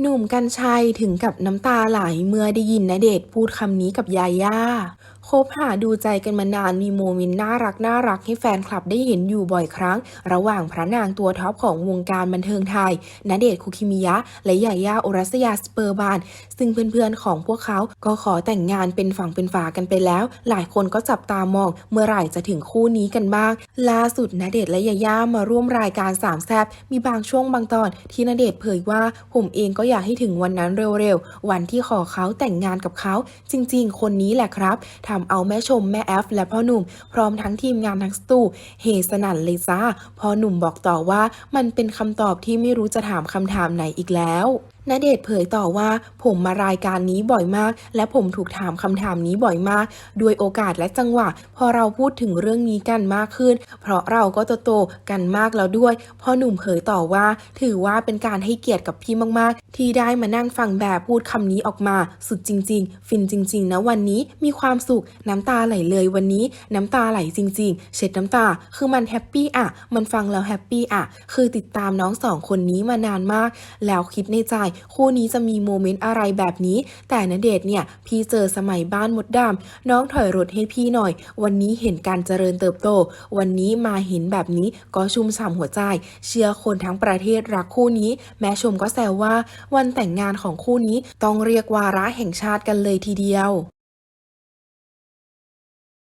หนุ่มกัญชัยถึงกับน้ำตาไหลเมื่อได้ยินณเดชน์พูดคำนี้กับยาย่า คบหาดูใจกันมานานมีโมเมนต์น่ารักน่ารักให้แฟนคลับได้เห็นอยู่บ่อยครั้ง ระหว่างพระนางตัวท็อปของวงการบันเทิงไทยณเดชน์คุกิมิยะ และยาย่าโอรัสยาสเปอร์บาน ซึ่งเพื่อนๆของพวกเขาก็ขอแต่งงานเป็นฝั่งเป็นฝากันไปแล้ว หลายคนก็จับตามองเมื่อไหร่จะถึงคู่นี้กันบ้าง ล่าสุดณเดชน์และยาย่ามาร่วมรายการสามแซบมีบางช่วงบางตอนที่ณเดชน์เผยว่าผมเองก็อยากให้ถึงวันนั้นเร็วๆวันที่ขอเขาแต่งงานกับเขา จริง ๆ คนนี้แหละครับทำเอาแม่ชมแม่แอฟและพ่อหนุ่ม พร้อมทั้งทีมงานทั้งสตูเฮสนั่นเลยจ้าพ่อหนุ่มบอกต่อว่ามันเป็นคำตอบที่ไม่รู้จะถามคำถามไหนอีกแล้วณเดชเผยต่อว่าผมมารายการนี้บ่อยมาก และผมถูกถามคำถามนี้บ่อยมาก ด้วยโอกาสและจังหวะ พอเราพูดถึงเรื่องนี้กันมากขึ้น เพราะเราก็โตๆกันมากแล้วด้วยพ่อหนุ่มเผยต่อว่า ถือว่าเป็นการให้เกียรติกับพี่มาก ๆ ที่ได้มานั่งฟังแบบพูดคำนี้ออกมา สุดจริง ๆ ฟินจริง ๆ นะวันนี้มีความสุขน้ำตาไหลเลยวันนี้ น้ำตาไหลจริง ๆ เช็ดน้ำตา คือมันแฮปปี้อะมันฟังแล้วแฮปปี้อะคือติดตามน้องสองคนนี้มานานมาก แล้วคิดในใจคู่นี้จะมีโมเมนต์อะไรแบบนี้ แต่ณเดชเนี่ยพี่เจอสมัยบ้านมดดำน้องถอยรถให้พี่หน่อย วันนี้เห็นการเจริญเติบโต วันนี้มาเห็นแบบนี้ก็ชุ่มฉ่ำหัวใจ เชื่อคนทั้งประเทศรักคู่นี้ แม่ชมก็แซวว่า วันแต่งงานของคู่นี้ต้องเรียกวาระแห่งชาติกันเลยทีเดียว